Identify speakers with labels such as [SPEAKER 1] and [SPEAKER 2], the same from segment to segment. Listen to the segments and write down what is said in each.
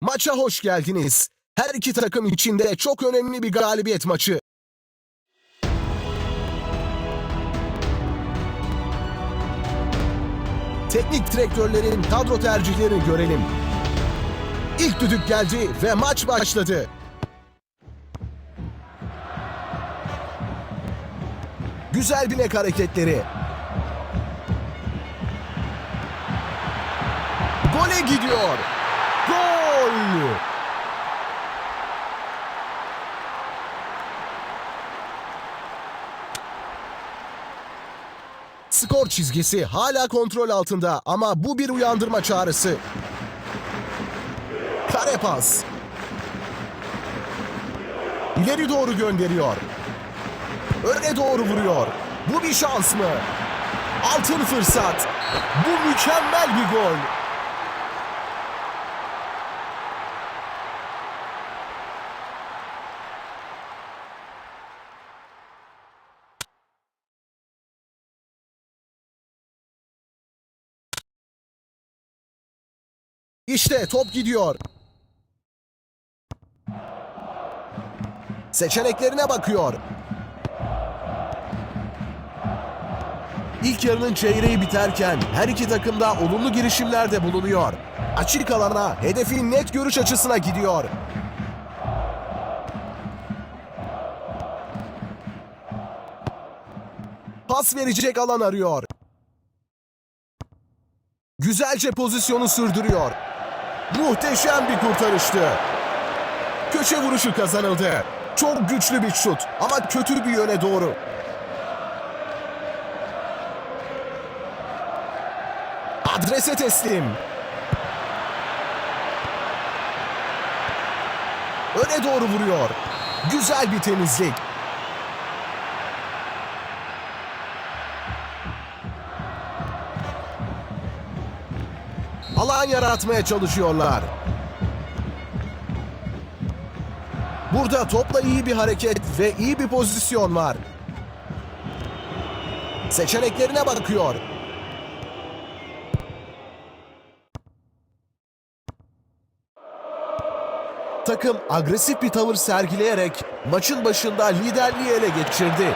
[SPEAKER 1] Maça hoş geldiniz. Her iki takım için de çok önemli bir galibiyet maçı. Teknik direktörlerin kadro tercihlerini görelim. İlk düdük geldi ve maç başladı. Güzel bilek hareketleri. Gole gidiyor. Gol! Skor çizgisi hala kontrol altında ama bu bir uyandırma çağrısı. Kare pas. İleri doğru gönderiyor. Öne doğru vuruyor. Bu bir şans mı? Altın fırsat. Bu mükemmel bir gol. İşte top gidiyor. Seçeneklerine bakıyor. İlk yarının çeyreği biterken her iki takım da olumlu girişimlerde bulunuyor. Açık alana hedefin net görüş açısına gidiyor. Pas verecek alan arıyor. Güzelce pozisyonu sürdürüyor. Muhteşem bir kurtarıştı. Köşe vuruşu kazanıldı. Çok güçlü bir şut ama kötü bir yöne doğru. Adrese teslim. Öne doğru vuruyor. Güzel bir temizlik. Alan yaratmaya çalışıyorlar. Burada topla iyi bir hareket ve iyi bir pozisyon var. Seçeneklerine bakıyor. Takım agresif bir tavır sergileyerek maçın başında liderliği ele geçirdi.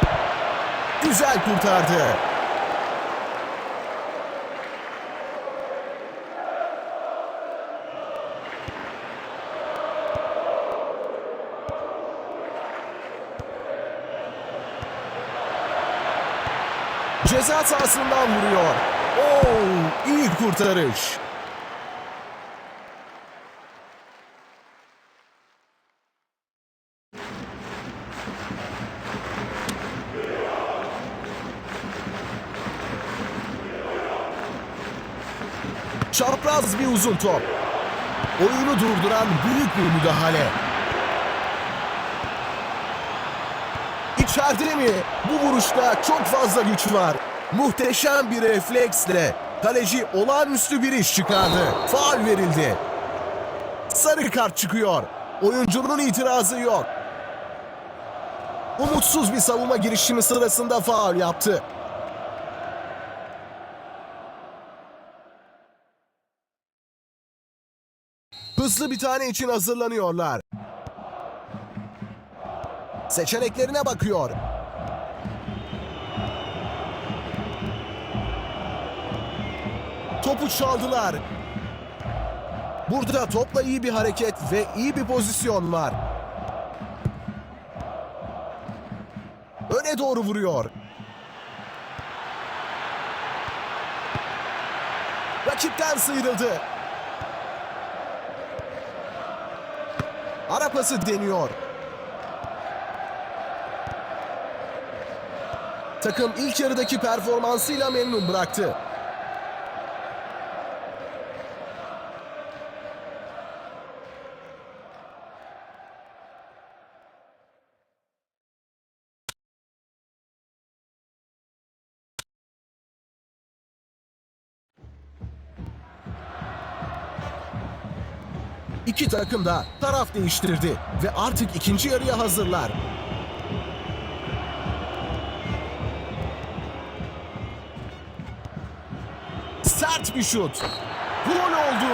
[SPEAKER 1] Güzel kurtardı. Ceza sahasından vuruyor. Oo, iyi kurtarış. Çapraz bir uzun top. Oyunu durduran büyük bir müdahale. İçeride mi? Bu vuruşta çok fazla güç var. Muhteşem bir refleksle kaleci olağanüstü bir iş çıkardı. Faul verildi. Sarı kart çıkıyor. Oyuncunun itirazı yok. Umutsuz bir savunma girişimi sırasında faul yaptı. Hızlı bir tane için hazırlanıyorlar. Seçeneklerine bakıyor. Topu çaldılar. Burada topla iyi bir hareket ve iyi bir pozisyon var. Öne doğru vuruyor. Rakipten sıyrıldı. Ara pası deniyor. Takım ilk yarıdaki performansıyla memnun bıraktı. İki takım da taraf değiştirdi ve artık ikinci yarıya hazırlar. bir şut. Gol oldu.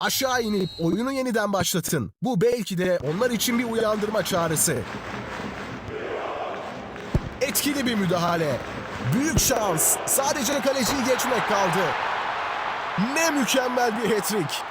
[SPEAKER 1] Aşağı inip oyunu yeniden başlatın. Bu belki de onlar için bir uyandırma çağrısı. Etkili bir müdahale. Büyük şans. Sadece kaleciyi geçmek kaldı. Ne mükemmel bir hat-trick.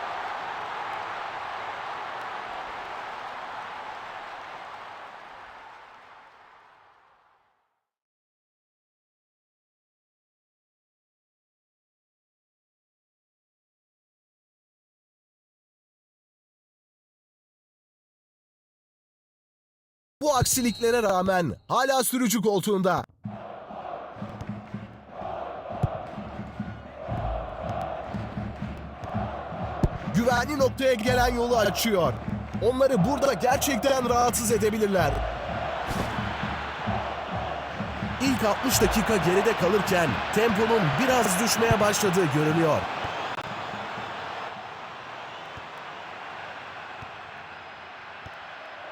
[SPEAKER 1] Bu aksiliklere rağmen hala sürücü koltuğunda. Güvenli noktaya gelen yolu açıyor. Onları burada gerçekten rahatsız edebilirler. İlk 60 dakika geride kalırken temponun biraz düşmeye başladığı görülüyor.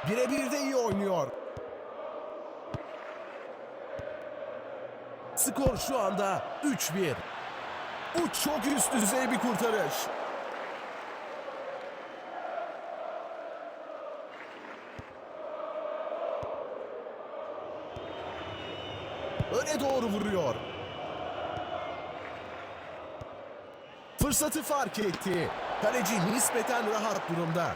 [SPEAKER 1] Birebir de iyi oynuyor. Skor şu anda 3-1. Bu çok üst düzey bir kurtarış. Öne doğru vuruyor. Fırsatı fark etti. Kaleci nispeten rahat durumda.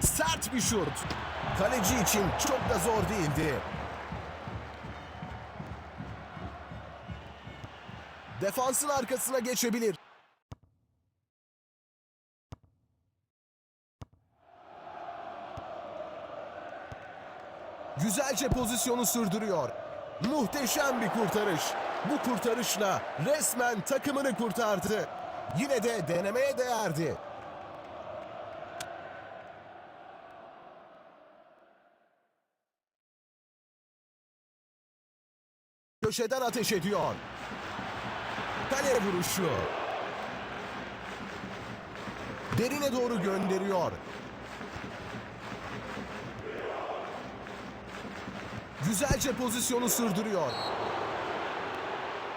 [SPEAKER 1] Sert bir şut. Kaleci için çok da zor değildi. Defansın arkasına geçebilir. Güzelce pozisyonu sürdürüyor. Muhteşem bir kurtarış. Bu kurtarışla resmen takımını kurtardı. Yine de denemeye değerdi. Köşeden ateş ediyor. Kale vuruşu. Derine doğru gönderiyor. Güzelce pozisyonu sürdürüyor.